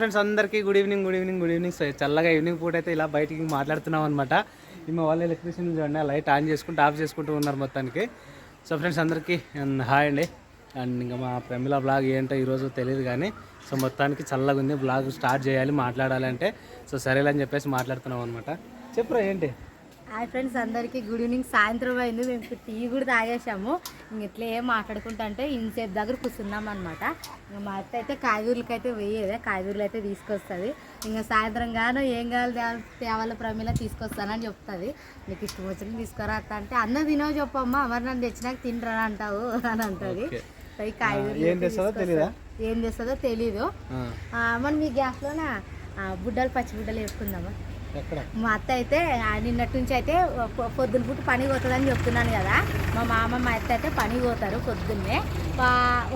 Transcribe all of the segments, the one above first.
Friends అందరికీ good evening good evening good evening so చల్లగా evening పూట అయితే ఇలా బయటికి మాట్లాడుతున్నాం అనమాట ఈమె వాళ్ళు ఎలక్ట్రీషియన్ చూడండి లైట్ ఆన్ చేసుకుంటూ ఆఫ్ చేసుకుంటూ ఉన్నారు మొత్తానికి. సో ఫ్రెండ్స్ అందరికీ హాయ్ అండి. అండ్ ఇంకా మా ప్రమిళ బ్లాగ్ ఏంటో ఈరోజు తెలియదు కానీ సో మొత్తానికి చల్లగా ఉంది. బ్లాగ్ స్టార్ట్ చేయాలి మాట్లాడాలి అంటే సో సరేలే అని చెప్పేసి మాట్లాడుతున్నాం అనమాట చెప్పురా ఏంటి? హాయ్ ఫ్రెండ్స్ అందరికీ గుడ్ ఈవినింగ్. సాయంత్రం అయింది. మేము ఇప్పుడు టీ కూడా తాగేసాము ఇంక ఇట్లా ఏం మాట్లాడుకుంటా అంటే ఇంతసేపు దగ్గర కూర్చున్నాం అనమాట ఇంకా మా అత్త అయితే కాయగూరలకి అయితే వేయేదే. కాయగూరలు అయితే తీసుకొస్తుంది. ఇంకా సాయంత్రం గాను ఏం కావాలి తేవాలో ప్రమిళ తీసుకొస్తానని చెప్తుంది. నీకు ఇష్టం వచ్చిన తీసుకురా అత్త అంటే అన్న తినో చెప్పమ్మా. మరి నన్ను తెచ్చినాక తినరా అంటావు అని అంటుంది. కాయగూరలు ఏం తీసుకొస్తది. తెలీదా? మనం మీ గ్యాస్లోన? బుడ్డలు పచ్చి బుడ్డలు వేసుకుందామా? మా అత్త అయితే నిన్నటి నుంచి అయితే పొద్దున్న పొద్దున పూట పని పోతుందని చెప్తున్నాను కదా. మా మామ మా అత్త అయితే పని పోతారు పొద్దున్నే.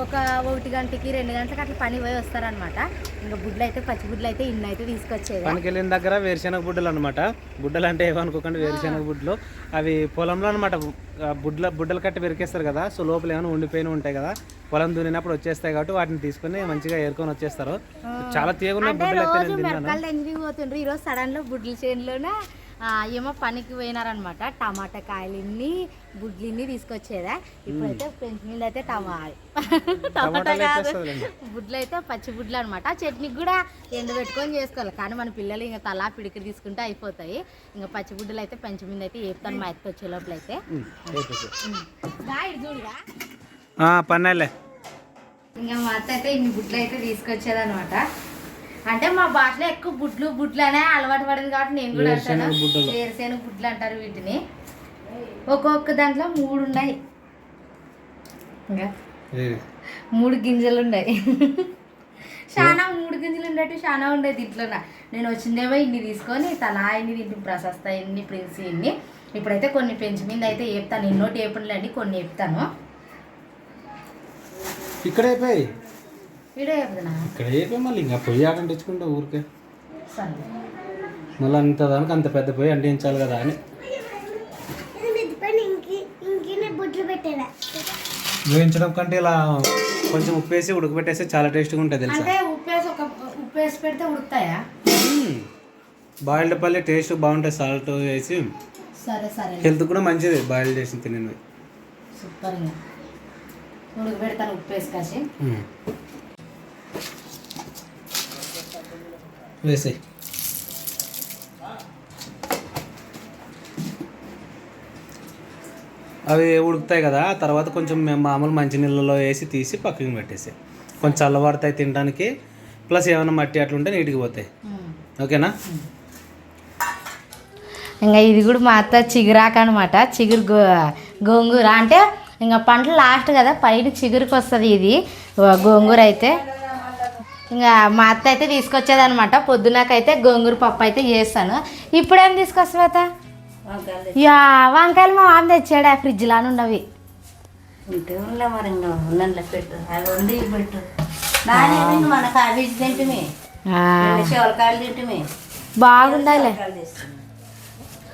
ఒక ఒకటి గంటకి రెండు గంటలకు అట్లా పని పోయి వస్తారనమాట ఇంకా బుడ్లు అయితే పచ్చి బుడ్లు అయితే ఇన్ని అయితే తీసుకొచ్చేది. పనికి వెళ్ళిన దగ్గర వేరుశెనగ బుడ్డలు అనమాట బుడ్డలు అంటే ఏమనుకోకండి వేరుశెనగ బుడ్డలు. అవి పొలంలో అనమాట బుడ్ల బుడ్డలు కట్టి పెరికేస్తారు కదా సో లోపల ఏమైనా ఉండిపోయిన ఉంటాయి కదా పొలం దున్నినప్పుడు వచ్చేస్తాయి కాబట్టి వాటిని తీసుకొని మంచిగా ఏరుకొని వచ్చేస్తారు. చాలా తీయగున్న అంటే బుడ్డలు అయితే రోజు నేను తిన్నాను. ఈరోజు సడన్లో బుడ్ల చేనులోనే ఏమో పనికి పోయినారనమాట. టమాటా కాయలు ఇన్ని బుడ్లు ఇన్ని తీసుకొచ్చేదా. ఇప్పుడైతే ఫ్రెంచ్ మీద అయితే టమా టమాటా టమాటాలు కాదు. బుడ్లు అయితే పచ్చి బుడ్లు అనమాట. చట్నీకి కూడా ఎండ పెట్టుకొని చేసుకోవాలి. కానీ మన పిల్లలు ఇంకా తలా పిడికి తీసుకుంటే అయిపోతాయి. ఇంకా పచ్చి బుడ్డలు అయితే పెంచి మీద అయితే ఏపుతాను మా ఎత్త వచ్చే లోపల అయితే. పన్నేలే. ఇంకా మా అత్త అయితే ఇన్ని బుడ్లు అయితే తీసుకొచ్చేదనమాట. అంటే మా భాషలో ఎక్కువ బుడ్లు బుడ్లు అనే అలవాటు పడింది కాబట్టి నేను కూడా అంటాను. వేరుశెనగ బుడ్లు అంటారు వీటిని. ఒక్కొక్క దాంట్లో మూడు ఉన్నాయి. ఇంకా. మూడు గింజలు ఉన్నాయి. చాలా మూడు గింజలు ఉండేవి చాలా ఉండేది ఇట్లోన నేను వచ్చిందేమో ఇన్ని తీసుకొని తలా ఇన్ని తింటి ప్రశస్త ఇన్ని ప్రిన్స్ ఇన్ని. ఇప్పుడైతే కొన్ని పెంచి మీద అయితే వేపుతాను ఎన్నోటి వేపనులేండి కొన్ని వేపుతాను ఇక్కడ అయిపోయి ఇక్కడ అయిపోయి మళ్ళీ ఇంకా పొయ్యి ఆటం తెచ్చుకుంటా ఊరికే. మళ్ళీ అంత దానికి అంత పెద్ద పొయ్యి అంటించాలి కదా అని. వేయించడం కంటే ఇలా కొంచెం ఉప్పు వేసి ఉడకబెట్టేస్తే చాలా టేస్ట్గా ఉంటుంది తెలుసా? అంటే ఉప్పు వేసి ఒక ఉప్పు వేసి పెడితే ఉడుకుతాయా? బాయిల్డ్ పల్లి టేస్ట్ బాగుంటుంది సాల్ట్ వేసి. సరే సరే. హెల్త్ కూడా మంచిది బాయిల్ చేసి తినేది. సూపర్ ఇంకా ఉడుకు పెడతాను ఉప్పు వేసి కాసి వేసాయి. అవి ఉడుకుతాయి కదా తర్వాత కొంచెం మేము మామూలు మంచినీళ్ళలో వేసి తీసి పక్కకి పెట్టేసాయి. కొంచెం చల్లబడతాయి తినడానికి ప్లస్ ఏమైనా మట్టి అట్లుంటే నీటికి పోతాయి. ఓకేనా? ఇంకా ఇది కూడా మా అత్త చిగురాక అనమాట చిగురు గో గోంగూర. అంటే ఇంకా పంటలు లాస్ట్ కదా పైన చిగురుకి వస్తుంది ఇది గోంగూర అయితే. ఇంకా మా అత్త అయితే తీసుకొచ్చేది అనమాట పొద్దునకైతే గోంగూర పప్పు అయితే చేస్తాను. ఇప్పుడేం తీసుకొస్తావు అత్త? యా వంకాయలు మా మామ తెచ్చాడు. ఆ ఫ్రిడ్జ్లో తింటుమే. బాగుండాలి.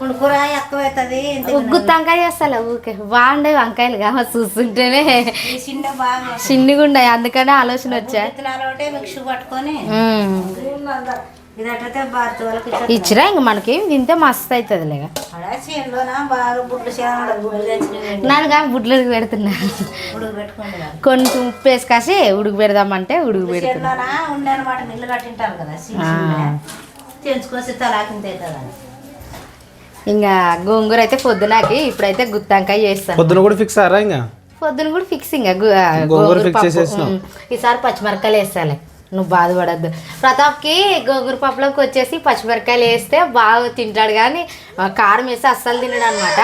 ఉడుకురా ఎక్కువ అవుతుంది ఉగ్గు వంకాయ చేస్తా ఊకే. బాగుండే వంకాయలు కావ చూస్తుంటేనే. చిన్న బాగా చిన్నగా ఉన్నాయి అందుకనే ఆలోచన వచ్చా. మిక్స్ పట్టుకొని ఇచ్చిరా ఇంక మనకి తింటే మస్తు అవుతుంది లేక గుడ్లు నన్ను కానీ పెడుతున్నా. ఉడుకు కదా కొంచెం ఉప్పు వేసి కాసి ఉడుకు పెడదామంటే ఉడుకు పెడుతున్నా. తెంచుకొస్తే తలాకింత అవుతుంది ఇంకా గోంగూర అయితే పొద్దునకి ఇప్పుడైతే గుత్తంకాయ చేస్తాను. పొద్దున కూడా ఫిక్స్ అరా ఇంకా పొద్దున కూడా ఫిక్స్ ఇంకా గోంగూర. చేసేసినావు. ఉమ్. ఈసారి పచ్చిమిరకాయలు వేస్తాలే. నువ్వు బాధపడద్దు. ప్రతాప్కి గోంగూర పప్పులోకి వచ్చేసి పచ్చిమిరకాయలు వేస్తే బాగా తింటాడు కానీ కారం వేస్తే అస్సలు తినడు అనమాట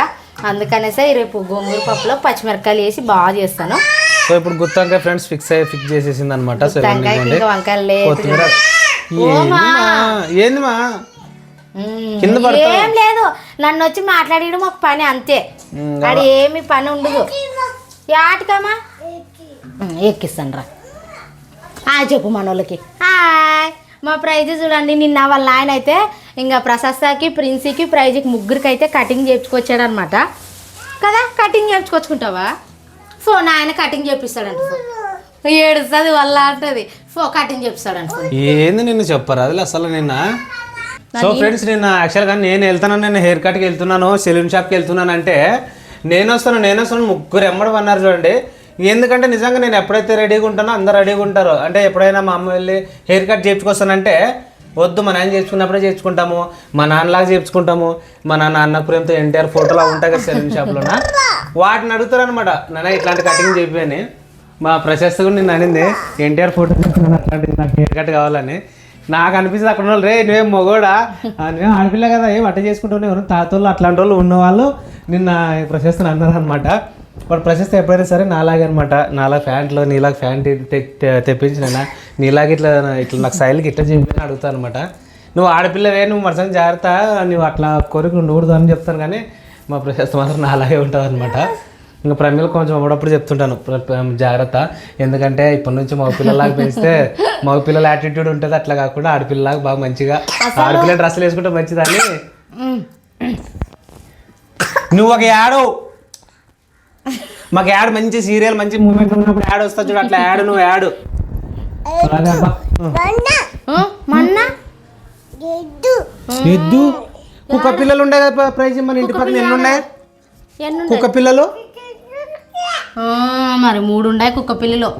అందుకనేసే రేపు గోంగూర పప్పులో పచ్చిమిరకాయలు వేసి బాగా చేస్తాను. సో ఇప్పుడు గుత్తంకాయ ఫ్రెండ్స్ ఫిక్స్ అయ్యి ఫిక్స్ చేసేసింది అనమాట ఇంకా వంకాయలు? ఏందిమా ఉమ్, కింద. ఏం లేదు. నన్ను వచ్చి మాట్లాడడం ఒక పని అంతే. అది ఏమి పని ఉండదు. యాటికమ్మా? ఉమ్, ఎక్కిస్తాను రా ఆ, చెప్పు మనోళ్ళకి. హాయ్. మా ప్రైజ్ చూడండి నిన్న వాళ్ళ ఆయన అయితే ఇంకా ప్రశస్తకి ప్రిన్సీకి ప్రైజ్కి ముగ్గురికి అయితే కటింగ్ చేయించుకొచ్చాడు అనమాట కదా కటింగ్ చేయించుకొచ్చుకుంటావా ఫోన్ ఆయన కటింగ్ చేపిస్తాడంట ఏడుస్తుంది వల్ల అంటది. ఫో కటింగ్ అనుకో ఏంది నిన్ను చెప్పరు అది అసలు నిన్న? సో ఫ్రెండ్స్ నిన్న యాక్చువల్గా నేను వెళ్తున్నాను నేను హెయిర్ కట్కి వెళ్తున్నాను సెలూన్ షాప్కి వెళ్తున్నాను అంటే నేను వస్తాను నేను వస్తాను ముగ్గురు ఎమ్మడి అన్నారు చూడండి. ఎందుకంటే నిజంగా నేను ఎప్పుడైతే రెడీగా ఉంటానో అందరు రెడీగా ఉంటారు. అంటే ఎప్పుడైనా మా అమ్మ వెళ్ళి హెయిర్ కట్ చేయించుకొస్తానంటే వద్దు మా నాన్న చేయించుకున్నప్పుడే చేయించుకుంటాము మా నాన్నలాగా చేయించుకుంటాము మా నాన్న అన్న ప్రేమతో ఎన్టీఆర్ ఫోటోలా ఉంటాయి కదా సెలూన్ షాప్లోన వాటిని అడుగుతారు అనమాట నాన్న ఇట్లాంటి కటింగ్ చెప్పాను మా ప్రశస్త కూడా నేను అనింది ఎన్టీఆర్ ఫోటో అట్లాంటిది నాకు హెయిర్ కట్ కావాలని. నాకు అనిపిస్తుంది అక్కడ ఉన్న వాళ్ళు రే నువ్వేం మొగోడా? ఆ, ఆడపిల్ల కదా ఏం అట్ట చేసుకుంటూనే ఎవరు? తాతోళ్ళు అట్లాంటి వాళ్ళు ఉన్నవాళ్ళు నిన్న ప్రశస్తిని అన్నారు అనమాట వాడు ప్రశస్త ఎప్పుడైనా సరే నాలాగే అనమాట నాలా ప్యాంట్లో నీలాగా ప్యాంట్ తెప్పించిన నీలాగా ఇట్లా ఇట్లా నాకు స్టైల్కి ఇట్లా చెప్పి అడుగుతాను అనమాట నువ్వు ఆడపిల్లవే నువ్వు మరసంగా జాగ్రత్త నువ్వు అట్లా కోరిక ఉండకూడదు అని చెప్తాను కానీ మా ప్రశస్త మాత్రం నాలాగే ఉంటుంది అనమాట ఇంకా ప్రమిళ కొంచెం అప్పుడప్పుడు చెప్తుంటాను. జాగ్రత్త. ఎందుకంటే ఇప్పటి నుంచి మగ పిల్లలాగా పెంచితే మగ పిల్లల యాటిట్యూడ్ ఉంటుంది. అట్లా కాకుండా ఆడపిల్లలాగా బాగా మంచిగా ఆడపిల్ల డ్రెస్సులు వేసుకుంటే మంచిదని. నువ్వు ఒక యాడు. మాకు యాడ్ మంచి సీరియల్ మంచి మూమెంట్ ఉన్నప్పుడు యాడ్ వస్తా చూడు అట్లా యాడ్ నువ్వు యాడు. ఎద్దు. కుక్క పిల్లలు ఉండే కదా ప్రైజ్ మన ఇంటి పక్కన ఎన్ని ఉన్నాయి ఎన్ని కుక్క పిల్లలు? మరి మూడు ఉన్నాయి కుక్క పిల్లలు.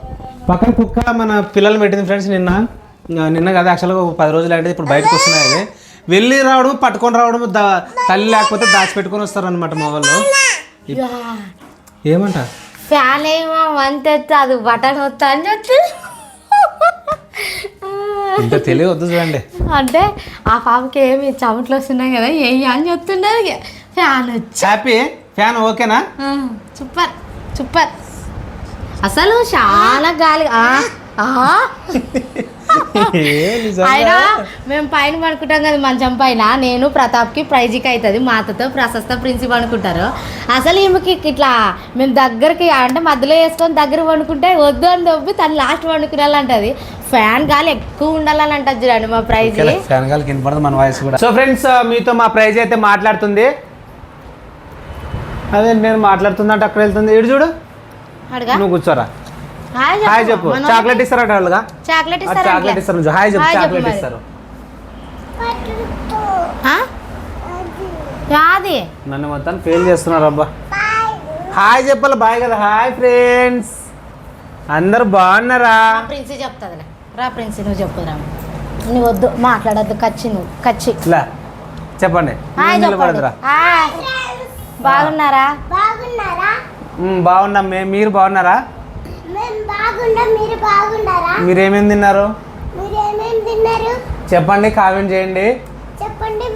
పక్కన కుక్క మన పిల్లలు పెట్టింది ఫ్రెండ్స్ నిన్న. నిన్న కదా యాక్చువల్గా ఒక పది రోజులు అంటే ఇప్పుడు బయటకు వస్తున్నాయి. వెళ్ళి రావడం పట్టుకొని రావడం దా- తల్లి లేకపోతే దాచిపెట్టుకొని వస్తారు అనమాట మా వాళ్ళు. ఏమంట? ఫ్యాన్ ఏమో వంత అది బటన్ వస్తా అని చెప్పి. ఇంత తెలివి వద్దు చూడండి. అంటే ఆ పాపకి ఏమి చెమట్లు వస్తున్నాయి కదా ఏ అని చెప్తుండదు. ఇక. ఫ్యాన్ వచ్చి. హ్యాపీ ఫ్యాన్ ఓకేనా? సూపర్. సూపర్. అసలు చాలా గాలి? అయినా మేము పైన పడుకుంటాం కదా మంచం పైన నేను ప్రతాప్కి ప్రైజ్కి అవుతుంది మాతతో ప్రశస్త ప్రిన్సి పడుకుంటారు అసలు ఈమెకి ఇట్లా మేము దగ్గరికి అంటే మధ్యలో వేసుకొని దగ్గర పడుకుంటే వద్దు అని దొబ్బి తను లాస్ట్ పడుకునేలాంటది ఫ్యాన్ గాలి ఎక్కువ ఉండాలని అంటది చూడండి మా ప్రైజ్. ఫ్యాన్ గాలికి వినపడదు మన వాయిస్ కూడా. సో ఫ్రెండ్స్ మీతో మా ప్రైజ్ అయితే మాట్లాడుతుంది. అదే నేను మాట్లాడుతుందంటే అక్కడ వెళ్తుంది. ఇటు చూడు. నువ్వు కూర్చోరా. హాయ్ చెప్పు. చాక్లెట్ ఇస్తారట వాళ్ళుగా? చాక్లెట్ ఇస్తారా చాక్లెట్ ఇస్తారు. నువ్వు. హాయ్ చెప్పు. చాక్లెట్. ఇస్తారు. నన్ను మొత్తం ఫెయిల్ చేస్తున్నారు అబ్బా. హాయ్ చెప్పాలి. బాయ్ కదా. Hi friends. అందరు బాగున్నారా? ప్రిన్సి చెప్తుందిలే. రా ప్రిన్సి నువ్వు చెప్పురా నువ్వు వద్దు. మాట్లాడద్దు. కచ్చి నువ్వు. కచ్చి. చెప్పండి. హాయ్ నేను చెప్పండి. నిలబడదురా. హాయ్. బాగున్నారా? బాగున్నారా? మ్, బాగున్నాం. మేము మీరు బాగున్నారా? మేము బాగున్నాం. మీరు బాగున్నారా? మీరు ఏమేమి తిన్నారు? మీరు ఏమేమి తిన్నారు? చెప్పండి కామెంట్ చేయండి. చెప్పండి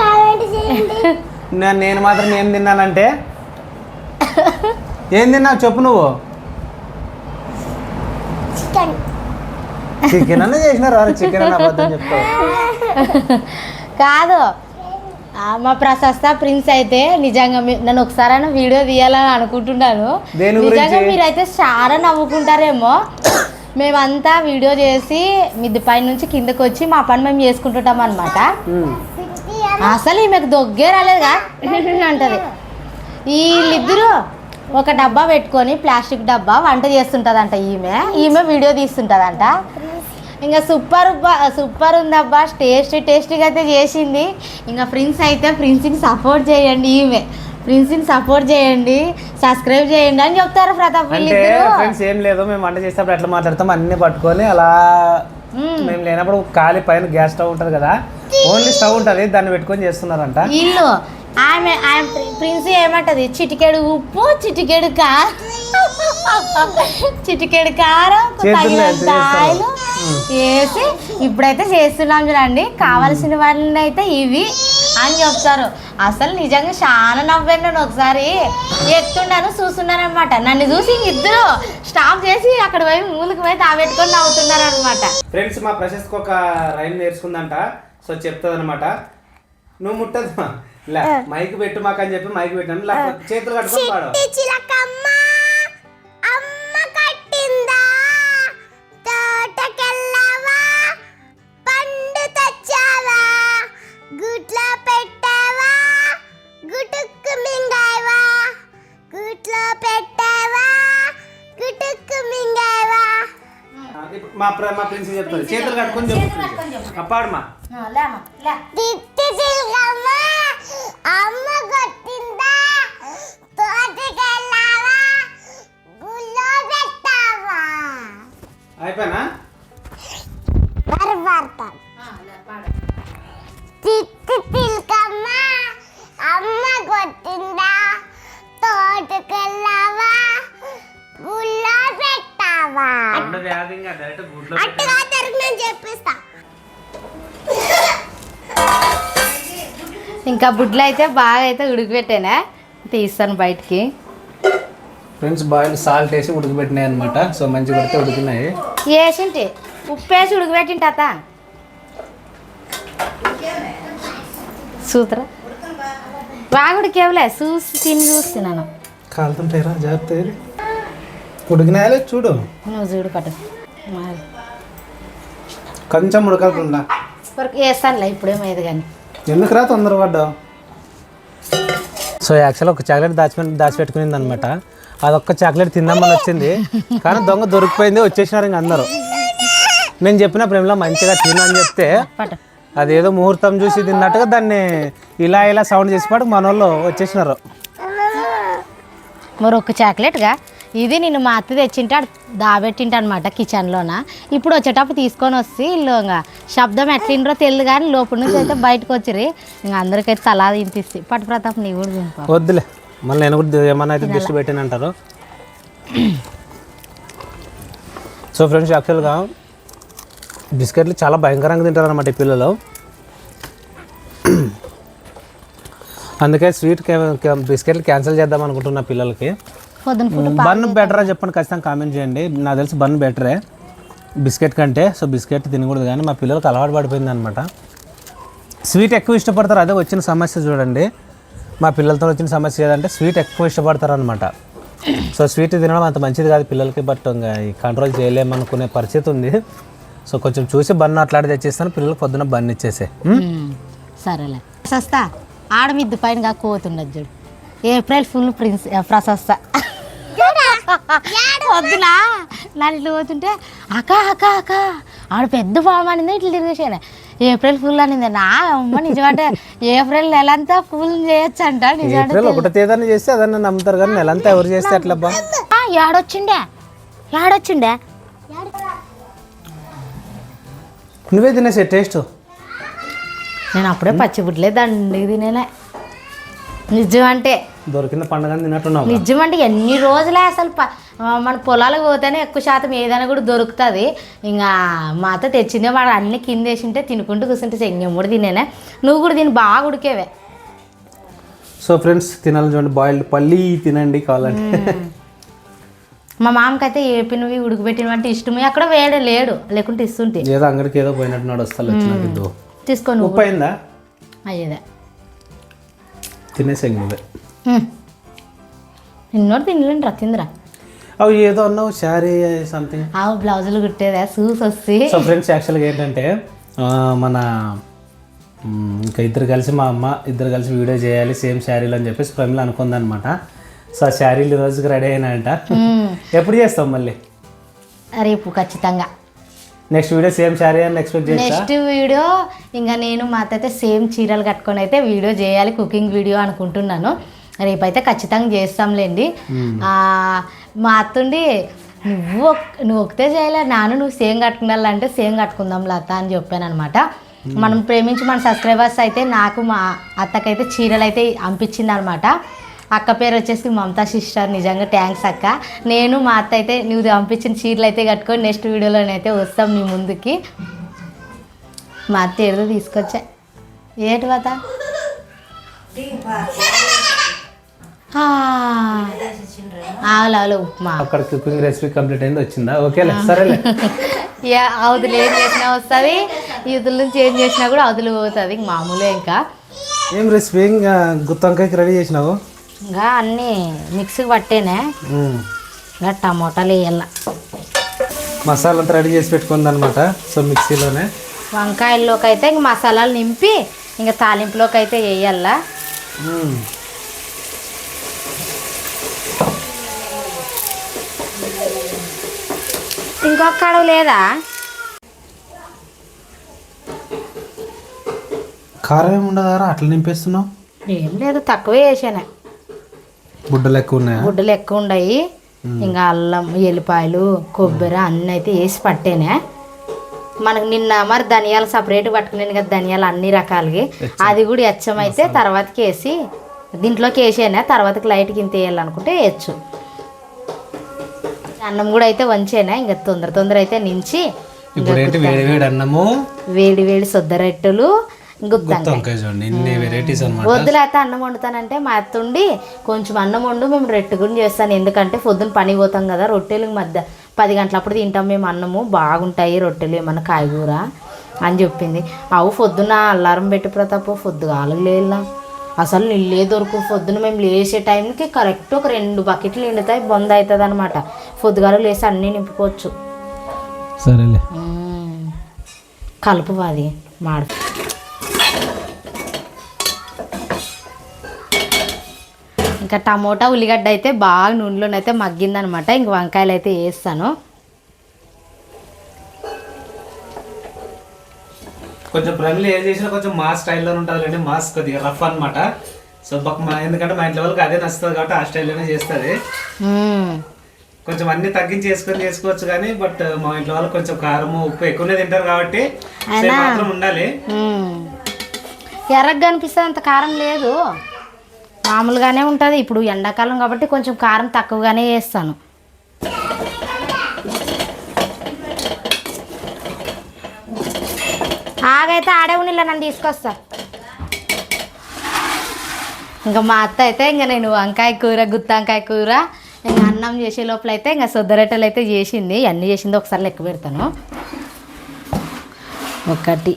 కామెంట్ చేయండి. నేను నేను మాత్రం ఏం తిన్నానంటే? ఏం తిన్నావు? చెప్పు నువ్వు. చికెన్. చికెన్ అన్న చేసినారు చికెన్ అని అబద్ధం చెప్తావు కాదు మా ప్రశస్త ప్రిన్స్ అయితే నిజంగా నన్ను ఒకసారైనా వీడియో తీయాలని అనుకుంటున్నాను. నిజంగా? మీరైతే చాలా నవ్వుకుంటారేమో. మేమంతా వీడియో చేసి మిద్ది పై నుంచి కిందకు వచ్చి మా పని మేము చేసుకుంటుంటాం అనమాట. అసలు ఈమెకు దొగ్గే రాలేదుగా? అంటది. వీళ్ళిద్దరు ఒక డబ్బా పెట్టుకొని ప్లాస్టిక్ డబ్బా వంట చేస్తుంటదంట ఈమె. ఈమె వీడియో తీస్తుంటదంట. ఇంకా సూపర్ సూపర్ ఉందబ్బా టేస్టీ టేస్టీగా అయితే చేసింది. ఇంకా ప్రిన్స్ అయితే ప్రిన్స్ని సపోర్ట్ చేయండి ఈమె. ప్రిన్స్ని సపోర్ట్ చేయండి. సబ్స్క్రైబ్ చేయండి అని చెప్తారు ప్రతాప్ ఫ్రెండ్స్ ఏం లేదు. మేము వంట చేసేటప్పుడు ఎట్లా మాట్లాడతాం అన్ని పట్టుకొని అలా మ్మ్. లేనప్పుడు ఖాళీ పైన గ్యాస్ స్టవ్ ఉంటుంది కదా. ఓన్లీ స్టవ్ ఉంటుంది దాన్ని పెట్టుకొని చేస్తున్నారంట. వీళ్ళు ఆమె ఆమె ప్రి- ప్రిన్స్ ఏమంటది? చిటికెడు ఉప్పు చిటికెడు కారం చిటికెడు కారం తగినంత? ఆయిల్ వేసి ఇప్పుడైతే చేస్తున్నాం చూడండి. కావాల్సిన వాళ్ళని అయితే ఇవి అని చెప్తారు. అసలు నిజంగా చాలా నవ్వాను నేను ఒకసారి. ఎత్తున్నాను చూస్తున్నాను అనమాట నన్ను చూసి ఇద్దరు స్టాప్ చేసి అక్కడ పోయి మూలకి పోయి తాబెట్టుకొని నవ్వుతున్నారు అనమాట ఫ్రెండ్స్ మా ప్రశస్త్కి ఒక రైమ్ నేర్చుకుందంట. సో చెప్తుంది అనమాట నువ్వు ముట్టదు ఇలా మైక్ పెట్టు మాకు అని చెప్పి మైక్ పెట్టాను ఇలా చేతులు కట్టుకొని పాడు. చిలకమ్మ అమ్మ కట్టిందా? తోటకెళ్ళావా? పండు తెచ్చావా? గుట్లో పెట్టావా? గుటుక్కు మింగావా గుట్లో పెట్టావా? గుటుక్కు మింగావా మా ప్ర- మా ప్రిన్సి చెప్తారు చేతులు కట్టుకొని చెప్పు అప్పాడమా అమ్మ కొట్టిందా? తోటకెళ్ళావా? గుళ్ళో పెట్టావా? అయిపోయినా? పరపడతాం తిట్టి తిరగమ్మ అమ్మ కొట్టిందా? తోటకెళ్ళావా? గుళ్ళో పెట్టావా? అట్టుగా తిరిగి నేను చెప్పిస్తా. ఇంకా బుడ్లు అయితే బాగా అయితే ఉడికిపెట్టానా తీస్తాను బయటికి. ఫ్రెండ్స్ బాయిల్ సాల్ట్ వేసి ఉడకబెట్టినాయి అనమాట సో మంచిగా ఉడితే ఉడికినాయి. వేసింటి? ఉప్పు వేసి ఉడకబెట్టింటి అత సూత్ర? బాగా ఉడికేవలే. చూసి తిని చూస్తున్నాను కాలుతుంటాయిరా జాగ్రత్త ఉడికినాయలే చూడు. నువ్వు చూడు పట్టు. కొంచెం ఉడకకుండా. వరకు వేస్తానులే ఇప్పుడేమో కానీ. ఎందుకు రా తొందర పడ్డావు సో యాక్చువల్ ఒక చాక్లెట్ దాచిపెట్టి దాచిపెట్టుకునింది అనమాట అదొక్క చాక్లెట్ తిందామని వచ్చింది. కానీ దొంగ దొరికిపోయింది వచ్చేసినారు ఇంక అందరూ. నేను చెప్పిన ప్రేమలో మంచిగా తిను అని చెప్తే అదేదో ముహూర్తం చూసి తిన్నట్టుగా దాన్ని ఇలా ఇలా సౌండ్ చేసి పాటు మన వాళ్ళు వచ్చేసినారు. మరి ఒక చాక్లెట్గా ఇది నేను మా అత్త తెచ్చింటే దాబెట్టింట అనమాట కిచెన్లోన. ఇప్పుడు వచ్చేటప్పుడు తీసుకొని వస్తే ఇల్లు ఇంకా శబ్దం ఎట్లిండ్రో తెలియదు కానీ లోపల నుంచి అయితే బయటకు వచ్చిర్రి. ఇంకా అందరికైతే తలా తినిపిస్తే. పట్టు ప్రతాప్ నీ కూడా తినిపో. వద్దులే మళ్ళీ నేను కూడా ఏమన్నా అయితే దృష్టి పెట్టాను అంటారు. సో ఫ్రెండ్స్ యాక్చువల్గా బిస్కెట్లు చాలా భయంకరంగా తింటారు అనమాట ఈ పిల్లలు. అందుకే స్వీట్ బిస్కెట్లు క్యాన్సిల్ చేద్దాం అనుకుంటున్నా పిల్లలకి. పొద్దున బన్ బెటరా చెప్పండి ఖచ్చితంగా కామెంట్ చేయండి. నాకు తెలిసి బన్ బెటరే. బిస్కెట్ కంటే సో బిస్కెట్ తినకూడదు కానీ మా పిల్లలకి అలవాటు పడిపోయింది అనమాట స్వీట్ ఎక్కువ ఇష్టపడతారు అదే వచ్చిన సమస్య చూడండి. మా పిల్లలతో వచ్చిన సమస్య ఏదంటే స్వీట్ ఎక్కువ ఇష్టపడతారు అనమాట సో స్వీట్ తినడం అంత మంచిది కాదు పిల్లలకి బట్ ఇంకా కంట్రోల్ చేయలేమనుకునే పరిస్థితి ఉంది. సో కొంచెం చూసి బన్ అట్లాంటి తెచ్చేస్తాను పిల్లలకు పొద్దున బన్ ఇచ్చేసే. సరేలే. ప్రశస్త ఆడమిద్దు పైన కోతుండదు చూడు. ఏప్రిల్ ఫుల్ ప్రిన్స్ ప్రశస్త. వద్దునా నన్ను ఇట్లా పోతుంటే అక్క అక్క అక్క. ఆడ పెద్ద ఫామ్ అనింది ఇట్లా తిరిగేసాను ఏప్రిల్ ఫుల్ అనింది. నా అమ్మ నిజమంటే ఏప్రిల్ నెలంతా ఫుల్ చేయొచ్చు అంట నిజమంటే ఏప్రిల్ ఒకటో తేదీని చేస్తే అదన్నా నమ్ముతారు కానీ నెలంతా ఎవరు చేస్తే అట్లా బా. ఏడొచ్చిండే ఏడొచ్చిండే నువ్వే తినేసే టేస్ట్. నేను అప్పుడే పచ్చిబుడ్లే దండికి తినేలే. నిజం అంటే దొరికిన పండుగ తిన్నట్టున్నావు నిజం అంటే ఎన్ని రోజులే అసలు మన పొలాలకు పోతేనే ఎక్కువ శాతం ఏదైనా కూడా దొరుకుతుంది. ఇంకా మా అత్త తెచ్చిందే వాడు అన్ని కింద వేసింటే తినుకుంటూ కూర్చుంటే చెంగం కూడా తినేనే. నువ్వు కూడా దీన్ని బాగా ఉడికేవే. సో ఫ్రెండ్స్ తినాలి చూడండి బాయిల్డ్ పల్లి తినండి కావాలంటే. మా మామకైతే ఏ పిన్నవి ఉడికిపెట్టినవంటే ఇష్టమే అక్కడ వేడే లేడు లేకుంటే ఇస్తుంటే. ఏదో అంగడికి ఏదో పోయినట్టున్నాడు వస్తాను తీసుకొని ఉప్పు అయిందా? అయ్యేదే. తినేసి నిన్నోడు తినలేని రతింద్రా అవి ఏదో అన్నావు శారీ సంథింగ్ ఆ బ్లౌజులు కుట్టేదా సూస్ వస్తే. సో ఫ్రెండ్స్ యాక్చువల్గా ఏంటంటే మన ఇంకా ఇద్దరు కలిసి మా అమ్మ ఇద్దరు కలిసి వీడియో చేయాలి సేమ్ శారీలు అని చెప్పేసి ప్రమిళ అనుకుందనమాట. సో ఆ శారీలు ఈ రోజుకి రెడీ అయినాయంట. ఎప్పుడు చేస్తాం మళ్ళీ? రేపు ఖచ్చితంగా. నెక్స్ట్ వీడియో సేమ్ శారీ అని ఎక్స్పెక్ట్ చేస్తా నెక్స్ట్ వీడియో ఇంకా నేను మా అత్త అయితే సేమ్ చీరలు కట్టుకొని అయితే వీడియో చేయాలి కుకింగ్ వీడియో అనుకుంటున్నాను. రేపైతే ఖచ్చితంగా చేస్తాంలేండి. ఆ, మా అత్తుండి నువ్వు ఒక్- నువ్వు ఒకటే చేయలే? నాను నువ్వు సేమ్ కట్టుకున్నాలంటే సేమ్ కట్టుకుందాం లత అని చెప్పాను అనమాట మనం ప్రేమించి మన సబ్స్క్రైబర్స్ అయితే నాకు మా అత్తకైతే చీరలు అయితే పంపించింది అనమాట అక్క పేరు వచ్చేసి మమతా సిస్టర్. నిజంగా థ్యాంక్స్ అక్క. నేను మా అత్త అయితే నువ్వు పంపించిన చీరలు అయితే కట్టుకొని నెక్స్ట్ వీడియోలోనైతే వస్తాం నీ ముందుకి. మా అత్త ఏదో తీసుకొచ్చా. ఏటి వాత ఆవులు ఉప్మా. అక్కడ కుకింగ్ రెసిపీ కంప్లీట్ అయింది వచ్చిందా? ఓకేలే సరేలే. యా అవతులు ఏం చేసినా వస్తుంది. యూతుల నుంచి ఏం చేసినా కూడా అవతులు పోతుంది ఇంక మామూలే ఇంకా. ఏం రెసిపీ ఇంకా గుత్తొంకాయకి రెడీ చేసినావు? ఇంకా అన్నీ మిక్సీకి పట్టేనే. ఇంకా టమోటాలు వేయాల మసాలా అంతా రెడీ చేసి పెట్టుకుంది అనమాట సో మిక్సీలోనే. వంకాయల్లోకి అయితే ఇంక మసాలాలు నింపి ఇంకా తాలింపులోకి అయితే వేయాల ఇంకొక కడవ లేదా? కారం ఏమి ఉండదారా అట్లా నింపేస్తున్నావు? ఏం లేదు తక్కువే వేసాను బుడ్డలు ఎక్కువ ఉన్నాయా? గుడ్డలు ఎక్కువ ఉన్నాయి ఇంకా అల్లం ఎల్లిపాయలు కొబ్బరి అన్నీ అయితే వేసి పట్టేనే. మనకు నిన్న మరి ధనియాలు సపరేట్ పట్టుకున్నాను కదా ధనియాలు అన్ని రకాలకి అది కూడా ఎచ్చం. అయితే తర్వాతకి వేసి దీంట్లోకి వేసేనే తర్వాతకి లైట్కి ఇంత వేయాలనుకుంటే వేయచ్చు. అన్నం కూడా అయితే వంచేనా? ఇంకా తొందర తొందర అయితే నించి ఇప్పుడు ఏంటి వేడి వేడి అన్నము? వేడి వేడి సొద్దరొట్టెలు వద్దులేత అన్నం వండుతానంటే మా అత్త ఉండి కొంచెం అన్నం వండు మేము రెట్టుకుని చేస్తాను. ఎందుకంటే పొద్దున్న పని పోతాం కదా రొట్టెలు మధ్య పది గంటలప్పుడు తింటాం మేము అన్నము. బాగుంటాయి రొట్టెలు ఏమన్నా కాయగూర అని చెప్పింది. అవు పొద్దున్న అల్లారం పెట్టి ప్రతాప్ పొద్దుగాలకు లేలా అసలు నీళ్ళే దొరుకు? పొద్దున మేము లేచే టైంకి కరెక్ట్ ఒక రెండు బకెట్లు నిండుతాయి బొంద అవుతుంది అనమాట పొద్దుగాలు లేసి అన్నీ నింపుకోవచ్చు. సరేలే. కలుపు అది మాడు. ఇంకా టమోటా ఉల్లిగడ్డ అయితే బాగా నూనెలోనైతే మగ్గిందనమాట ఇంక వంకాయలు అయితే వేస్తాను. కొంచెం ప్రమిలు ఏం చేసినా కొంచెం మా స్టైల్లో ఉంటుంది మాస్ కొద్దిగా రఫ్ అన్నమాట. సో బక్ మా ఎందుకంటే మా ఇంట్లో వాళ్ళకి అదే నచ్చుతుంది కాబట్టి ఆ స్టైల్లోనే చేస్తుంది. కొంచెం అన్ని తగ్గించి చేసుకొని చేసుకోవచ్చు కానీ బట్ మా ఇంట్లో వాళ్ళు కొంచెం కారం ఉప్పు ఎక్కువనే తింటారు కాబట్టి మాత్రం ఉండాలి. ఎర్రగా అనిపిస్తుంది అంత కారం లేదు. మామూలుగానే ఉంటుంది. ఇప్పుడు ఎండాకాలం కాబట్టి కొంచెం కారం తక్కువగానే వేస్తాను. ఆగైతే ఆడే ఉన్నిలా నన్ను తీసుకొస్తా. ఇంకా మా అత్త అయితే ఇంకా నేను వంకాయ కూర గుత్తంకాయ కూర ఇంకా అన్నం చేసే లోపల అయితే ఇంకా సొద్దరొట్టెలు అయితే చేసింది. అన్నీ చేసింది ఒకసారి లెక్క పెడతాను. ఒకటి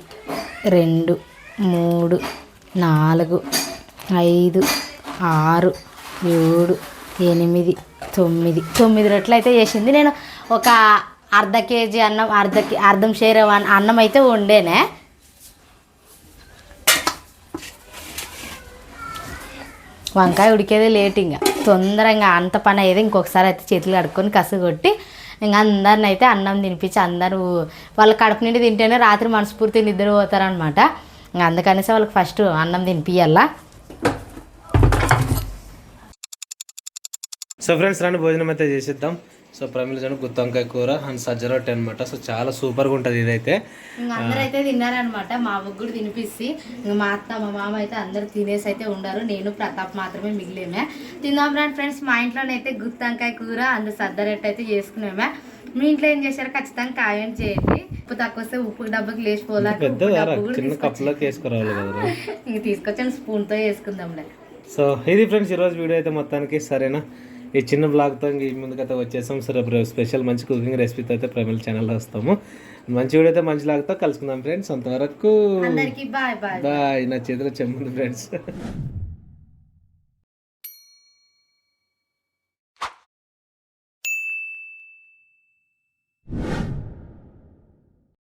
రెండు మూడు నాలుగు ఐదు ఆరు ఏడు ఎనిమిది తొమ్మిది. తొమ్మిది రొట్టెలు అయితే చేసింది. నేను ఒక అర్ధ కేజీ అన్నం అర్ధ అర్ధం షేర్ అన్నం అయితే వండేనే వంకాయ ఉడికేదే లేట్ ఇంకా తొందరగా అంత పని అయ్యేది ఇంకొకసారి అయితే చేతులు కడుక్కొని కసు కొట్టి ఇంకా అందరిని అయితే అన్నం తినిపించి అందరూ వాళ్ళ కడుపు నిండి తింటేనే రాత్రి మనస్ఫూర్తి నిద్ర పోతారనమాట ఇంకా అందుకనేసి వాళ్ళకి ఫస్ట్ అన్నం తినిపియాలా సో ఫ్రెండ్స్ రండి భోజనం అయితే చేసేద్దాం. సో ప్రమిల జన గుత్తి వంకాయ కూర అండ్ సజ్జ రొట్టె అనమాట సో చాలా సూపర్గా ఉంటుంది ఇదైతే. అయితే తిన్నారనమాట. మా ముగ్గురు తినిపిస్తే. ఇంకా మా అత్త మా మామ అయితే అందరూ తినేసి అయితే ఉండారు. నేను ప్రతాప్ మాత్రమే మిగిలేమే. తిందాం రండి ఫ్రెండ్స్ మా ఇంట్లోనైతే గుత్తంకాయ కూర అందు సద్దరెట్టు అయితే చేసుకునేమే. మీ ఇంట్లో ఏం చేశారో? ఖచ్చితంగా కామెంట్ చేయండి. ఉప్పు తక్కువ వస్తే ఉప్పు డబ్బుకి లేచిపోలే ఇంక తీసుకొచ్చాను స్పూన్తో వేసుకుందాంలే. సో ఇది ఫ్రెండ్స్ ఈరోజు వీడియో అయితే మొత్తానికి సరేనా? ఈ చిన్న బ్లాగ్తో ఈ ముందుకైతే వచ్చేసాం. సరే రేపు స్పెషల్ మంచి కుకింగ్ రెసిపీతో అయితే ప్రైమల్ ఛానల్లో వస్తాము. మంచి వీడియో అయితే మంచి లాగ్తో కలుసుకుందాం ఫ్రెండ్స్ అంతవరకు బాయ్ నా చేతిలో చెమ్ముంది ఫ్రెండ్స్